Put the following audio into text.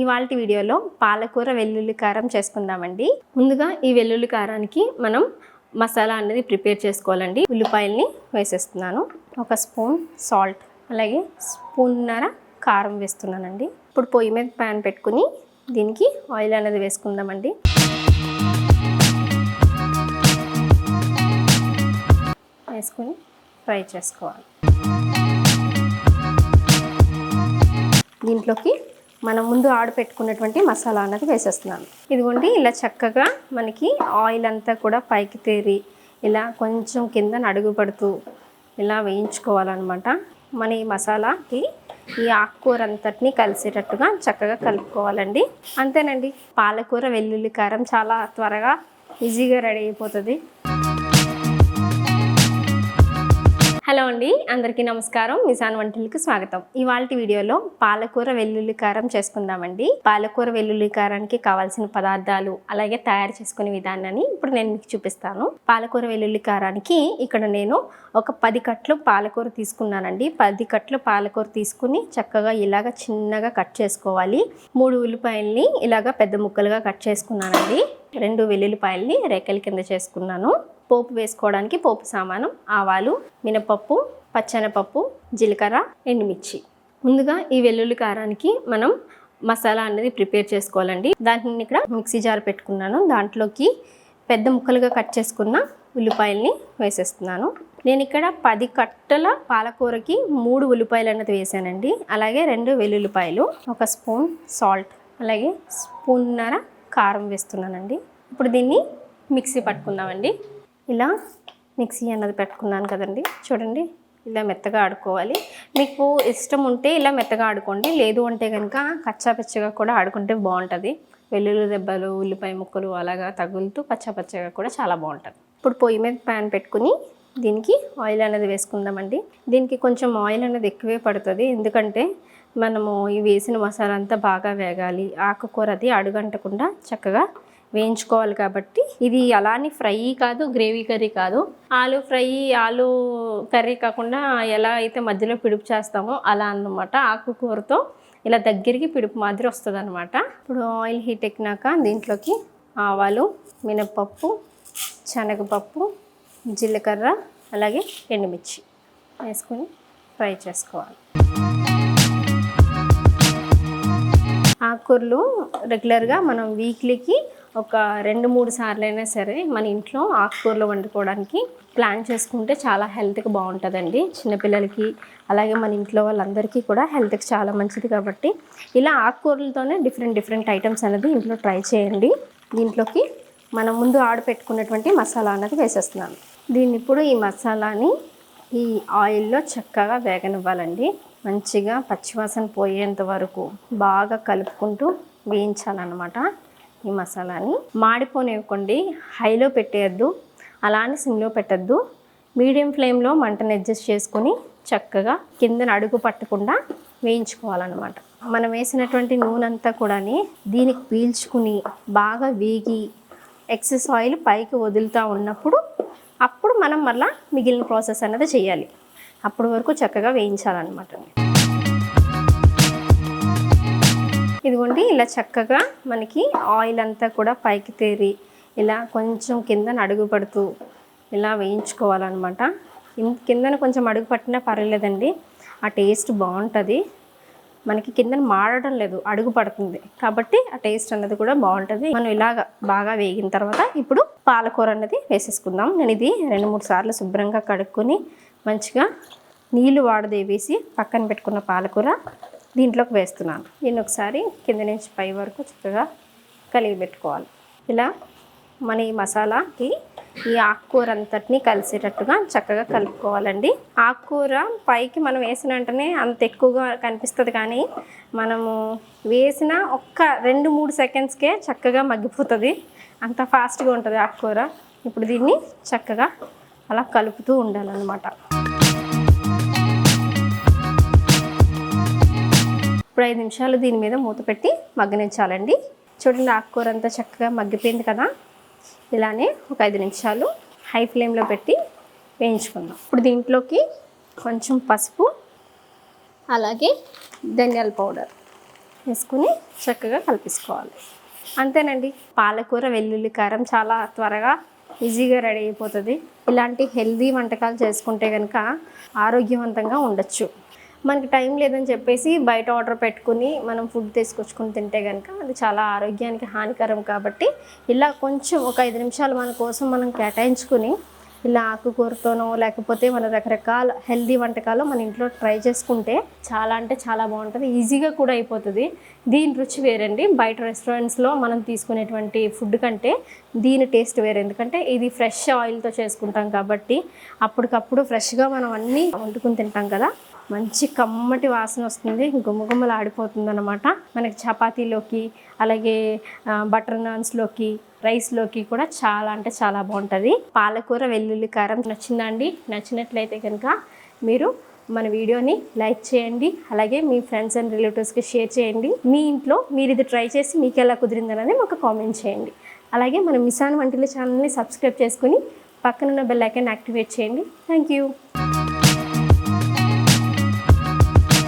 ఇవాళ వీడియోలో పాలకూర వెల్లుల్లి కారం చేసుకుందామండి. ముందుగా ఈ వెల్లుల్లి కారానికి మనం మసాలా అనేది ప్రిపేర్ చేసుకోవాలండి. ఉల్లిపాయల్ని వేసేస్తున్నాను. ఒక స్పూన్ సాల్ట్ అలాగే స్పూన్నర కారం వేస్తున్నానండి. ఇప్పుడు పొయ్యి మీద ప్యాన్ పెట్టుకుని దీనికి ఆయిల్ అనేది వేసుకుందామండి. వేసుకుని ఫ్రై చేసుకోవాలి. దీంట్లోకి మనం ముందు ఆడపెట్టుకున్నటువంటి మసాలా అన్నది వేసేస్తున్నాను. ఇదిగోండి ఇలా చక్కగా మనకి ఆయిల్ అంతా కూడా పైకి తేరి ఇలా కొంచెం కింద అడుగు పడుతూ ఇలా వేయించుకోవాలన్నమాట. మన ఈ మసాలాకి ఈ ఆకుకూర అంతటిని కలిసేటట్టుగా చక్కగా కలుపుకోవాలండి. అంతేనండి పాలకూర వెల్లుల్లి కారం చాలా త్వరగా ఈజీగా రెడీ అయిపోతుంది. హలో అండి అందరికీ నమస్కారం. మిసాన్ వంటలకు స్వాగతం. ఇవాళ వీడియోలో పాలకూర వెల్లుల్లి కారం చేసుకుందామండి. పాలకూర వెల్లుల్లి కారానికి కావాల్సిన పదార్థాలు అలాగే తయారు చేసుకునే విధానాన్ని ఇప్పుడు నేను మీకు చూపిస్తాను. పాలకూర వెల్లుల్లి కారానికి ఇక్కడ నేను ఒక పది కట్లు పాలకూర తీసుకున్నానండి. పది కట్లు పాలకూర తీసుకుని చక్కగా ఇలాగ చిన్నగా కట్ చేసుకోవాలి. మూడు ఉల్లిపాయల్ని ఇలాగ పెద్ద ముక్కలుగా కట్ చేసుకున్నానండి. రెండు వెల్లుల్లిపాయల్ని రేకల కింద చేసుకున్నాను. పోపు వేసుకోవడానికి పోపు సామాను ఆవాలు మినపప్పు పచ్చనపప్పు జీలకర్ర ఎండుమిర్చి. ముందుగా ఈ వెల్లుల్లి కారానికి మనం మసాలా అనేది ప్రిపేర్ చేసుకోవాలండి. దాన్ని ఇక్కడ మిక్సీ జార్ పెట్టుకున్నాను. దాంట్లోకి పెద్ద ముక్కలుగా కట్ చేసుకున్న ఉల్లిపాయల్ని వేసేస్తున్నాను. నేను ఇక్కడ పది కట్టల పాలకూరకి మూడు ఉల్లిపాయలు అన్నది వేసానండి. అలాగే రెండు వెల్లుల్లిపాయలు ఒక స్పూన్ సాల్ట్ అలాగే స్పూన్నర కారం వేస్తున్నానండి. ఇప్పుడు దీన్ని మిక్సీ పట్టుకుందామండి. ఇలా మిక్సీ అన్నది పెట్టుకున్నాను కదండి. చూడండి ఇలా మెత్తగా ఆడుకోవాలి. మీకు ఇష్టం ఉంటే ఇలా మెత్తగా ఆడుకోండి లేదు అంటే కనుక కచ్చాపచ్చగా కూడా ఆడుకుంటే బాగుంటుంది. వెల్లుల్లి దెబ్బలు ఉల్లిపాయ ముక్కలు అలాగా తగులుతూ పచ్చా పచ్చగా కూడా చాలా బాగుంటుంది. ఇప్పుడు పొయ్యి మీద ప్యాన్ పెట్టుకుని దీనికి ఆయిల్ అనేది వేసుకుందామండి. దీనికి కొంచెం ఆయిల్ అనేది ఎక్కువే పడుతుంది. ఎందుకంటే మనము ఈ వేసిన మసాలా అంతా బాగా వేగాలి. ఆకుకూర అది అడుగంటకుండా చక్కగా వేయించుకోవాలి కాబట్టి. ఇది అలానే ఫ్రై కాదు గ్రేవీ కర్రీ కాదు. ఆలు ఫ్రై ఆలు కర్రీ కాకుండా ఎలా అయితే మధ్యలో పిడుపు చేస్తామో అలా అన్నమాట. ఆకుకూరతో ఇలా దగ్గరికి పిడుపు మాదిరి వస్తుంది అనమాట ఇప్పుడు ఆయిల్ హీట్ ఎక్కినాక దీంట్లోకి ఆవాలు మినప్పప్పు శనగపప్పు జీలకర్ర అలాగే ఎండుమిర్చి వేసుకొని ఫ్రై చేసుకోవాలి. ఆకుకూరలు రెగ్యులర్గా మనం వీక్లీకి ఒక రెండు మూడు సార్లు అయినా సరే మన ఇంట్లో ఆకుకూరలు వండుకోవడానికి ప్లాన్ చేసుకుంటే చాలా హెల్త్కి బాగుంటుందండి. చిన్నపిల్లలకి అలాగే మన ఇంట్లో వాళ్ళందరికీ కూడా హెల్త్కి చాలా మంచిది కాబట్టి ఇలా ఆకుకూరలతోనే డిఫరెంట్ డిఫరెంట్ ఐటమ్స్ అనేది ఇంట్లో ట్రై చేయండి. దీంట్లోకి మనం ముందు ఆడపెట్టుకున్నటువంటి మసాలా అన్నది వేసేస్తున్నాను. దీన్ని ఇప్పుడు ఈ మసాలాని ఈ ఆయిల్లో చక్కగా వేగనివ్వాలండి. మంచిగా పచ్చివాసన పోయేంత వరకు బాగా కలుపుకుంటూ వేయించాలన్నమాట. ఈ మసాలాని మాడిపోనివ్వకండి. హైలో పెట్టేయద్దు. అలానే సిమ్లో పెట్టద్దు. మీడియం ఫ్లేమ్లో మంటను అడ్జస్ట్ చేసుకొని చక్కగా కిందన అడుగు పట్టకుండా వేయించుకోవాలన్నమాట. మనం వేసినటువంటి నూనె అంతా కూడా దీనికి పీల్చుకుని బాగా వేగి ఎక్సెస్ ఆయిల్ పైకి వదులుతూ ఉన్నప్పుడు అప్పుడు మనం మళ్ళీ మిగిలిన ప్రాసెస్ అనేది చేయాలి. అప్పటి వరకు చక్కగా వేయించాలన్నమాట. ఇదిగోండి ఇలా చక్కగా మనకి ఆయిల్ అంతా కూడా పైకి తేరి ఇలా కొంచెం కిందన అడుగు పడుతూ ఇలా వేయించుకోవాలన్నమాట. కిందన కొంచెం అడుగు పట్టినా పర్వాలేదండి. ఆ టేస్ట్ బాగుంటుంది. మనకి కిందన మాడడం లేదు అడుగు పడుతుంది. కాబట్టి ఆ టేస్ట్ అన్నది కూడా బాగుంటుంది. మనం ఇలాగ బాగా వేగిన తర్వాత ఇప్పుడు పాలకూర అన్నది వేసేసుకుందాం. నేను ఇది రెండు మూడు సార్లు శుభ్రంగా కడుక్కొని మంచిగా నీళ్ళు వాడదే వేసి పక్కన పెట్టుకున్న పాలకూర దీంట్లోకి వేస్తున్నాను. దీన్ని ఒకసారి కింద నుంచి పై వరకు చక్కగా కలిగి పెట్టుకోవాలి ఇలా మన ఈ మసాలాకి ఈ ఆకుకూర అంతటిని కలిసేటట్టుగా చక్కగా కలుపుకోవాలండి. ఆకుకూర పైకి మనం వేసిన వెంటనే అంత ఎక్కువగా కనిపిస్తుంది కానీ మనము వేసిన ఒక్క రెండు మూడు సెకండ్స్కే చక్కగా మగ్గిపోతుంది. అంత ఫాస్ట్గా ఉంటుంది ఆకుకూర. ఇప్పుడు దీన్ని చక్కగా అలా కలుపుతూ ఉండాలన్నమాట. ఇప్పుడు ఐదు నిమిషాలు దీని మీద మూత పెట్టి మగ్గనించాలండి. చూడండి ఆకుకూర అంతా చక్కగా మగ్గిపోయింది కదా? ఇలానే ఒక ఐదు నిమిషాలు హై ఫ్లేమ్లో పెట్టి వేయించుకుందాం. ఇప్పుడు దీంట్లోకి కొంచెం పసుపు అలాగే ధనియాల పౌడర్ వేసుకుని చక్కగా కలిపేసుకోవాలి. అంతేనండి పాలకూర వెల్లుల్లి కారం చాలా త్వరగా ఈజీగా రెడీ అయిపోతుంది. ఇలాంటి హెల్దీ వంటకాలు చేసుకుంటే కనుక ఆరోగ్యవంతంగా ఉండొచ్చు. మనకి టైం లేదని చెప్పేసి బయట ఆర్డర్ పెట్టుకుని మనం ఫుడ్ తీసుకొచ్చుకుని తింటే కనుక అది చాలా ఆరోగ్యానికి హానికరం కాబట్టి ఇలా కొంచెం ఒక ఐదు నిమిషాలు మన కోసం మనం కేటాయించుకుని ఇలా ఆకుకూరతోనో లేకపోతే మన రకరకాల హెల్దీ వంటకాలు మన ఇంట్లో ట్రై చేసుకుంటే చాలా అంటే చాలా బాగుంటుంది. ఈజీగా కూడా అయిపోతుంది. దీని రుచి వేరండి. బయట రెస్టారెంట్స్లో మనం తీసుకునేటువంటి ఫుడ్ కంటే దీని టేస్ట్ వేరే. ఎందుకంటే ఇది ఫ్రెష్ ఆయిల్తో చేసుకుంటాం కాబట్టి అప్పటికప్పుడు ఫ్రెష్గా మనం అన్నీ వండుకుని తింటాం కదా. మంచి కమ్మటి వాసన వస్తుంది. గుమ్మగుమ్మలు ఆడిపోతుంది అనమాట మనకి చపాతీలోకి అలాగే బటర్ నాన్స్లోకి రైస్లోకి కూడా చాలా అంటే చాలా బాగుంటుంది. పాలకూర వెల్లుల్లి కారం నచ్చిందండి. నచ్చినట్లయితే కనుక మీరు మన వీడియోని లైక్ చేయండి. అలాగే మీ ఫ్రెండ్స్ అండ్ రిలేటివ్స్కి షేర్ చేయండి. మీ ఇంట్లో మీరు ఇది ట్రై చేసి మీకు ఎలా కుదిరిందనేది మాకు కామెంట్ చేయండి. అలాగే మన మిసాన్ వంటల ఛానల్ని సబ్స్క్రైబ్ చేసుకుని పక్కనున్న బెల్ ఐకాన్ యాక్టివేట్ చేయండి. Thank you